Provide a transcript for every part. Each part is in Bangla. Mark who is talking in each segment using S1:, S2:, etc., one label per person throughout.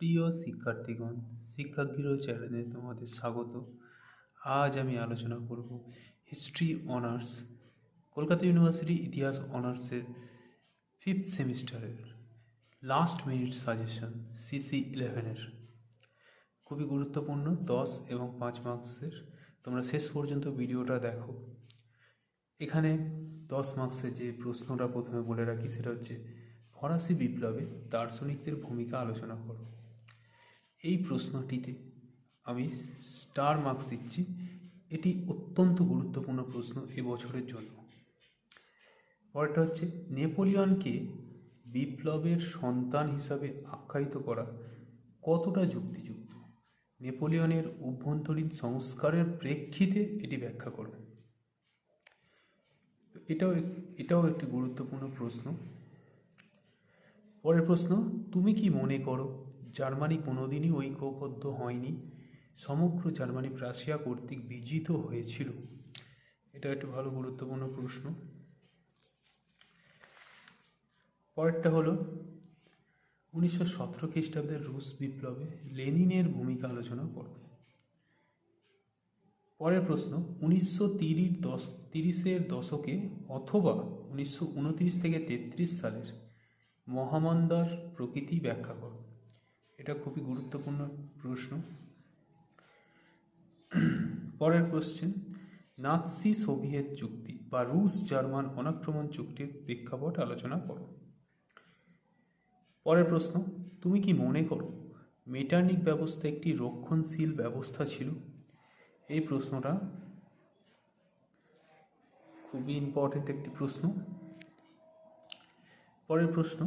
S1: প্রিয় শিক্ষার্থীগণ শিক্ষাগৃহ চ্যানেলে তোমাদের স্বাগত। আজ আমি আলোচনা করব হিস্ট্রি অনার্স, কলকাতা ইউনিভার্সিটি ইতিহাস অনার্সের ফিফথ সেমিস্টারের লাস্ট মিনিট সাজেশন সিসি ইলেভেনের খুবই গুরুত্বপূর্ণ, দশ এবং পাঁচ মার্কসের তোমরা শেষ পর্যন্ত ভিডিওটা দেখো। এখানে দশ মার্কসের যে প্রশ্নটা প্রথমে বলে রাখি, সেটা হচ্ছে ফরাসি বিপ্লবে দার্শনিকদের ভূমিকা আলোচনা করো। এই প্রশ্নটিতে আমি স্টার মার্কস দিচ্ছি। এটি অত্যন্ত গুরুত্বপূর্ণ প্রশ্ন এবছরের জন্য। পরেরটা হচ্ছে, নেপোলিয়নকে বিপ্লবের সন্তান হিসাবে আখ্যায়িত করা কতটা যুক্তিযুক্ত? নেপোলিয়নের অভ্যন্তরীণ সংস্কারের প্রেক্ষিতে এটি ব্যাখ্যা করো। এটাও এটাও একটি গুরুত্বপূর্ণ প্রশ্ন। পরের প্রশ্ন, তুমি কি মনে করো জার্মানি কোনোদিনই ঐক্যবদ্ধ হয়নি। সমগ্র জার্মানি প্রাশিয়া কর্তৃক বিজিত হয়েছিল। এটা একটি ভালো গুরুত্বপূর্ণ প্রশ্ন। পরেরটা হলো, উনিশশো সতেরো খ্রিস্টাব্দের রুশ বিপ্লবে লেনিনের ভূমিকা আলোচনা করো। পরের প্রশ্ন, উনিশশো তিরিশ দশ, তিরিশের দশকে অথবা উনিশশো উনত্রিশ থেকে তেত্রিশ সালের মহামন্দার প্রকৃতি ব্যাখ্যা করো। এটা খুবই গুরুত্বপূর্ণ প্রশ্ন। পরের কোশ্চেন নাৎসি সোভিয়েত চুক্তি বা রুশ জার্মান অনাক্রমণ চুক্তির প্রেক্ষাপট আলোচনা করো। পরের প্রশ্ন, তুমি কি মনে করো মেটার্নিক ব্যবস্থা একটি রক্ষণশীল ব্যবস্থা ছিল? এই প্রশ্নটা খুবই ইম্পর্টেন্ট একটি প্রশ্ন। পরের প্রশ্ন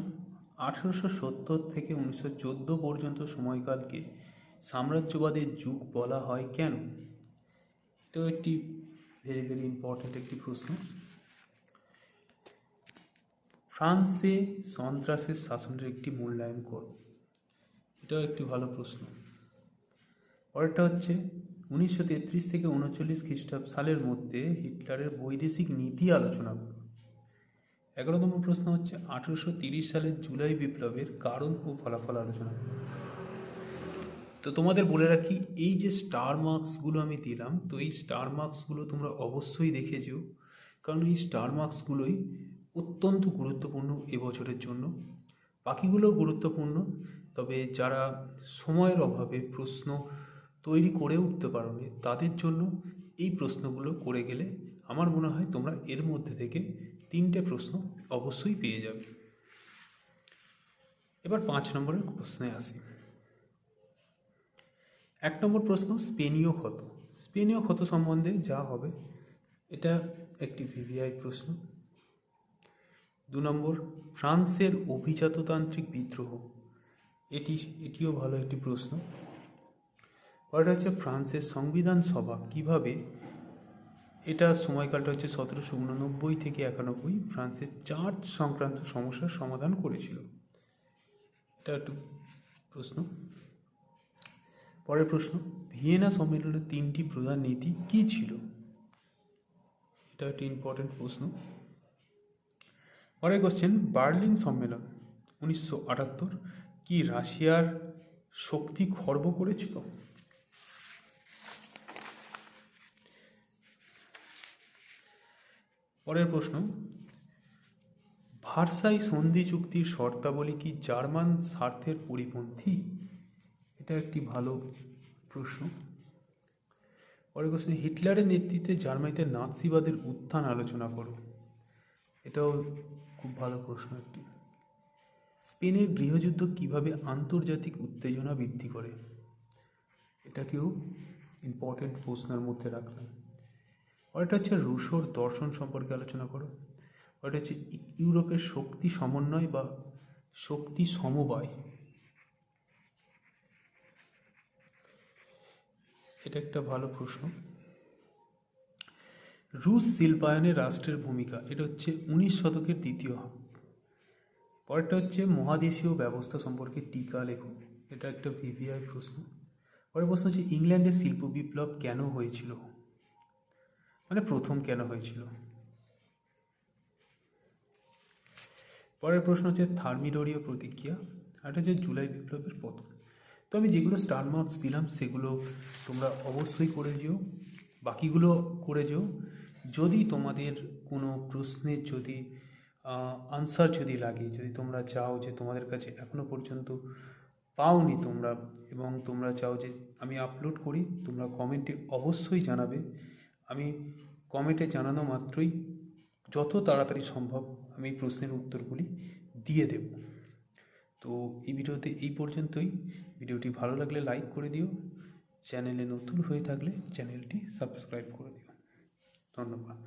S1: আঠেরোশো সত্তর থেকে উনিশশো চোদ্দ পর্যন্ত সময়কালকে সাম্রাজ্যবাদের যুগ বলা হয় কেন? এটাও একটি ভেরি ভেরি ইম্পর্টেন্ট একটি প্রশ্ন। ফ্রান্সে সন্ত্রাসের শাসনের একটি মূল্যায়ন করো। এটাও একটি ভালো প্রশ্ন। পরেরটা হচ্ছে, উনিশশো তেত্রিশ থেকে উনচল্লিশ খ্রিস্টাব্দ সালের মধ্যে হিটলারের বৈদেশিক নীতি আলোচনা করো। এগারোতম প্রশ্ন হচ্ছে আঠেরোশো তিরিশ সালের জুলাই বিপ্লবের কারণ ও ফলাফল আলোচনা। তো তোমাদের বলে রাখি, এই যে স্টার মার্কসগুলো আমি দিলাম, তো এই স্টার মার্কসগুলো তোমরা অবশ্যই দেখেছ, কারণ এই স্টার মার্কসগুলোই অত্যন্ত গুরুত্বপূর্ণ এবছরের জন্য। বাকিগুলো গুরুত্বপূর্ণ, তবে যারা সময়ের অভাবে প্রশ্ন তৈরি করে উঠতে পারোনি, তাদের জন্য এই প্রশ্নগুলো করে গেলে আমার মনে হয় তোমরা এর মধ্যে থেকে তিনটে প্রশ্ন অবশ্যই পেয়ে যাবে। এবার পাঁচ নম্বরের প্রশ্নে আসি। এক নম্বর প্রশ্ন, স্পেনীয় ক্ষত। স্পেনীয় ক্ষত সম্বন্ধে যা হবে, এটা একটি ভিভিআই প্রশ্ন। দু নম্বর, ফ্রান্সের অভিজাততান্ত্রিক বিদ্রোহ। এটি, এটিও ভালো একটি প্রশ্ন। পরেরটা হচ্ছে, ফ্রান্সের সংবিধান সভা কীভাবে এটা সময়কালটা হচ্ছে সতেরোশো উননব্বই থেকে একানব্বই। ফ্রান্সের চার্চ সংক্রান্ত সমস্যার সমাধান করেছিল। এটা একটু প্রশ্ন। পরের প্রশ্ন, ভিয়েনা সম্মেলনের তিনটি প্রধান নীতি কী ছিল? এটা একটি ইম্পর্টেন্ট প্রশ্ন। পরের কোশ্চেন বার্লিন সম্মেলন উনিশশো আটাত্তর কি রাশিয়ার শক্তি খর্ব করেছিল? পরের প্রশ্ন, ভার্সাই সন্ধি চুক্তির শর্তাবলী কি জার্মান স্বার্থের পরিপন্থী? এটা একটি ভালো প্রশ্ন। পরের কোশ্চেন হিটলারের নেতৃত্বে জার্মানিতে নাৎসিবাদের উত্থান আলোচনা করো। এটাও খুব ভালো প্রশ্ন একটি। স্পেনের গৃহযুদ্ধ কীভাবে আন্তর্জাতিক উত্তেজনা বৃদ্ধি করে? এটাকেও ইম্পর্টেন্ট প্রশ্নের মধ্যে রাখলাম পরেরটা হচ্ছে রুশোর দর্শন সম্পর্কে আলোচনা করো। পরেরটা হচ্ছে ইউরোপের শক্তি সমন্বয় বা শক্তি সমবায়। এটা একটা ভালো প্রশ্ন। রুশ শিল্পায়নে রাষ্ট্রের ভূমিকা, এটা হচ্ছে উনিশ শতকের দ্বিতীয় পরেরটা হচ্ছে মহাদেশীয় ব্যবস্থা সম্পর্কে টিকা লেখো, এটা একটা ভিভিআই প্রশ্ন। পরের প্রশ্ন হচ্ছে, ইংল্যান্ডের শিল্প বিপ্লব কেন হয়েছিল? মানে প্রথম কেন হয়েছিল? পরের প্রশ্ন হচ্ছে থার্মিডোরীয় প্রতিক্রিয়া, আর হচ্ছে জুলাই বিপ্লবের পতন। তো আমি যেগুলো স্টার মার্কস দিলাম, সেগুলো তোমরা অবশ্যই করে যেও, বাকিগুলো করে যেও। যদি তোমাদের কোনো প্রশ্নের যদি আনসার যদি লাগে, যদি তোমরা চাও যে তোমাদের কাছে এখনও পর্যন্ত পাওনি তোমরা, এবং তোমরা চাও যে আমি আপলোড করি, তোমরা কমেন্টে অবশ্যই জানাবে। আমি কমেন্টে জানানো মাত্রই যত তাড়াতাড়ি সম্ভব আমি প্রশ্নের উত্তরগুলি দিয়ে দেব। তো এই ভিডিওতে এই পর্যন্তই। ভিডিওটি ভালো লাগলে লাইক করে দিও। চ্যানেলে নতুন হয়ে থাকলে চ্যানেলটি সাবস্ক্রাইব করে দিও। ধন্যবাদ।